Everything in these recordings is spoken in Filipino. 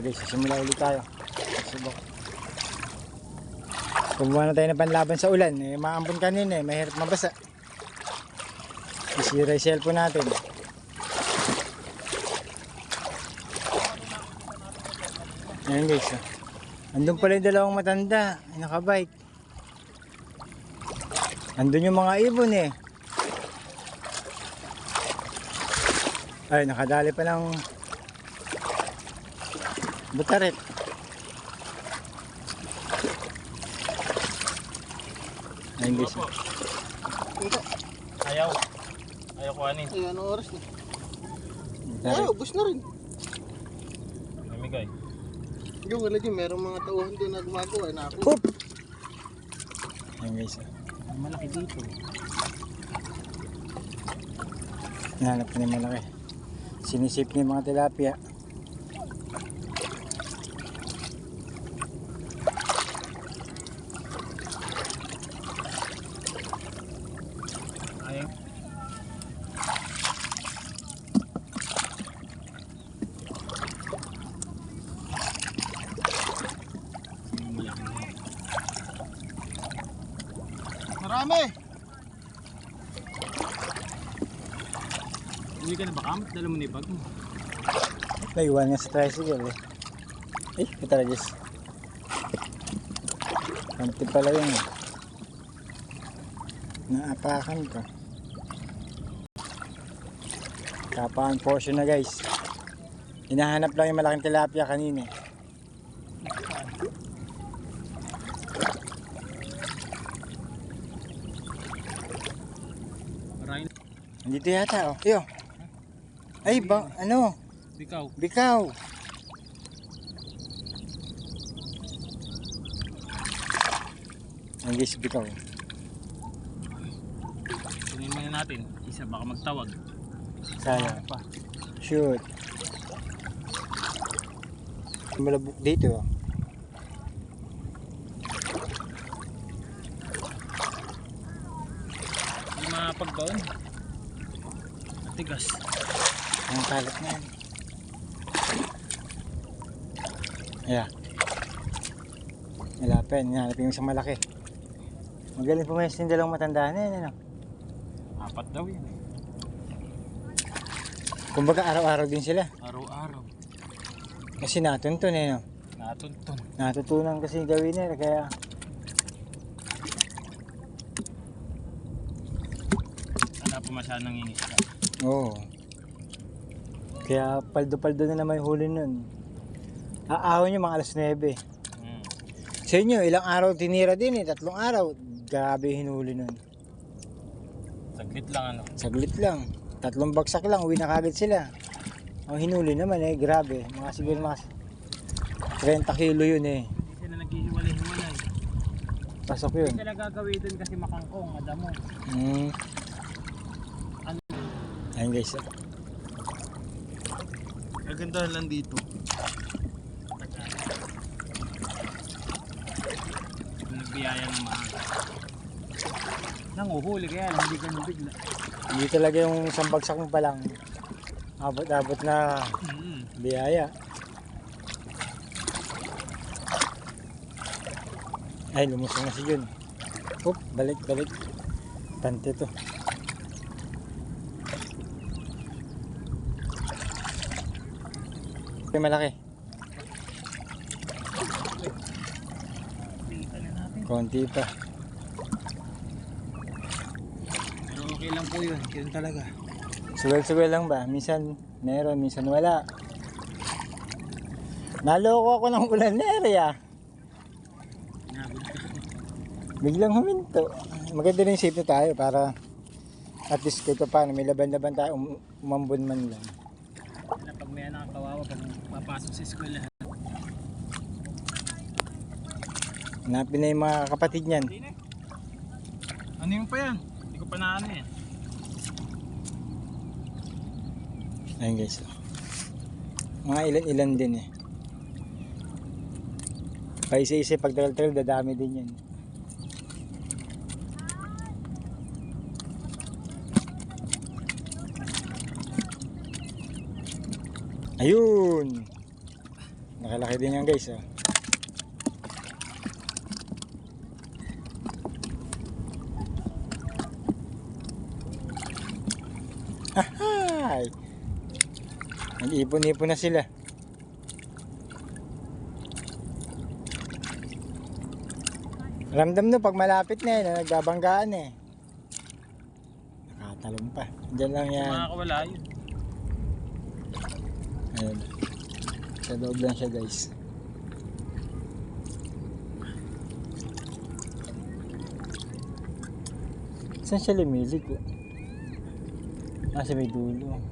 Sige, sisimula ulit tayo. Subok. Kumuha na tayo ng panlaban sa ulan. Eh, maambon kanina eh. Mahirap mabasa. Isira yung cellphone natin. Ayan guys. ah. Andun pala yung dalawang matanda. Nakabike. Andun yung mga ibon eh. Ay, nakadali pa ng butaret. Ayun guys. Ayaw. Ayaw ko anin. Ay, anong oras na? Ay, ubos na rin. Namigay. Yung wala dyan, merong mga tauhan din na gumagawa na ako. Oop! Ayun guys. Malaki dito. Nahanap na yung malaki. Sinisip niya yung mga tilapia. Marami! Hindi ka na ba kamot? Dala mo na yung bag mo. Naiwan nga sa tricycle eh. Eh, Diyos. Kanti pala yun eh. Naapakan ko. Kapakan portion na guys. Hinahanap lang yung malaking tilapia kanina eh. Nandito yata oh. Iyo. Ay, ba, ano? Ikaw. Bikaw. Ang guys, bikaw. Tingin muna natin. Isa baka magtawag. Sayang. pa. Shoot. Malabok dito oh. Hindi mapagbaon. Tigas. Ang kalat na yan. Ayan. Malapin. Hanapin yung isang malaki. Magaling pumayos yung dalawang matanda na yan. Ano? Apat daw yan. eh. Kumbaga araw-araw din sila. Araw-araw. Kasi natuntun eh. No? Natuntun. Natutunan kasi gawin nila. Kaya Pa masyadong ingisda. Oo. Kaya paldo-paldo na naman yung huli nun. Aahon nyo mga alas 9. Hmm. Sa inyo, ilang araw tinira din eh. Tatlong araw. Grabe hinuli nun. Saglit lang ano. Saglit lang. Tatlong bagsak lang. Uwi na kagad sila. Ang hinuli naman eh. Grabe. Mga siguro mga 30 kilo yun eh. Hindi sila naghihiwalay-hiwalay. Pasok yun. Hindi sila gagawin dun kasi makangkong, madamo. Mm. Ayun guys. Maganda lang dito. Nagbiyaya ng maaga. Nanguhuli kaya lang, hindi ka bigla. Hindi talaga yung isang bagsak mo pa lang. Abot-abot na Hmm. biyaya. Ay, lumusong na si Jun. Oop, balik, balik. Tante to. Okay, malaki. Konti pa. Pero okay lang po yun. Yun talaga. Sugal-sugal lang ba? Minsan meron, minsan wala. Naloko ako ng ulan na area. Ka. Biglang huminto. Maganda rin safe na tayo para at least kahit pa paano may laban-laban tayo um, umambon man lang. Na pag may anak kawawa, pag papasok sa eskwela. Hanapin na yung mga kapatid niyan. Ano yung pa yan? Hindi ko pa na ano yan. Ayun guys. Mga ilan-ilan din eh. Pa isa-isa pag tagal-tagal dadami din yan. Ayun! Nakalaki din yan guys. Oh. Ahay! Nag-ipon-ipon na sila. Ramdam no pag malapit na eh, na nagbabanggaan eh. Nakatalong pa. Diyan lang yan. Makakawala yun. Ayun. Sa loob lang siya guys. Saan siya lumilig ko? Nasa may dulo.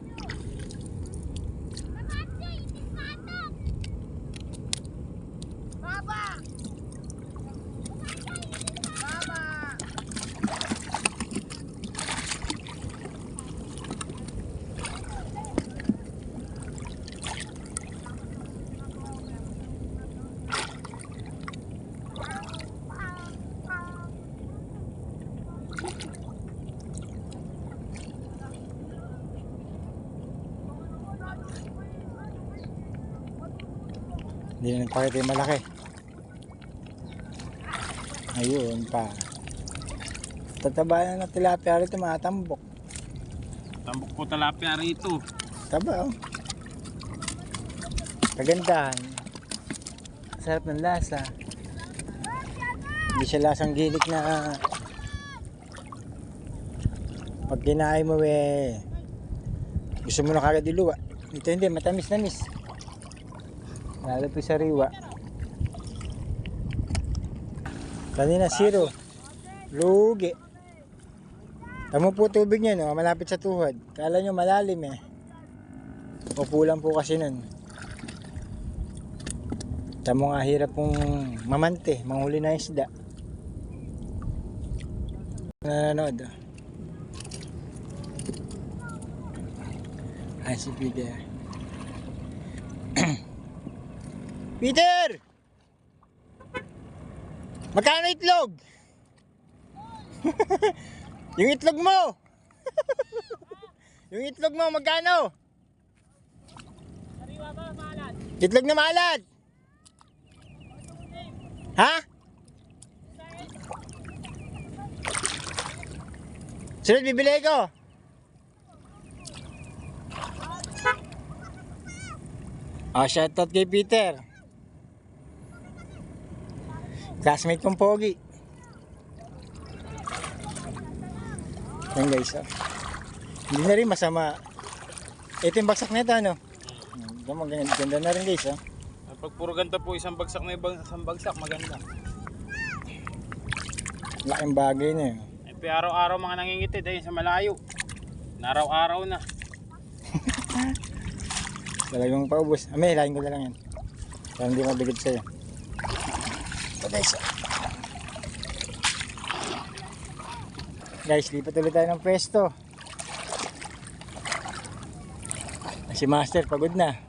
Hindi na nagpakita yung malaki. Ayun pa. Tataba na ng tilapia rito mga tambok. Tambok po talapia rito. Taba oh. Kagandahan. Sarap ng lasa. Hindi siya lasang gilik na pag kinain mo eh gusto mo na kagad iluwa. Ito hindi, matamis na miss. Lalo po sa riwa. Kanina zero. Lugi. Tamo po tubig niya no, malapit sa tuhod. Kala nyo malalim eh. Upo lang po kasi nun. Tamo nga hirap pong mamante, manghuli na isda. Nanonood ah. Ay si Peter. Peter! Magkano itlog? Yung itlog mo! Yung itlog mo, magkano? Itlog na maalat. Ha? Sunod, bibili ko. Ah, shoutout kay Peter. Classmate kong Pogi. Yan guys, ah. Hindi na rin masama. Ito yung baksak nito, ano? Ito, maganda, ganda na rin guys, ah. Pag puro ganito po isang bagsak na ibang isang bagsak maganda. Laking bagay na yun. Eh, pero araw-araw mga nangingiti dahil sa malayo. Naraw-araw na. Talagang paubos. Ah, may hilahin ko na lang yan. Para hindi mabigat sa'yo. Ito guys. Guys, lipat ulit tayo ng pwesto. Si Master, pagod na.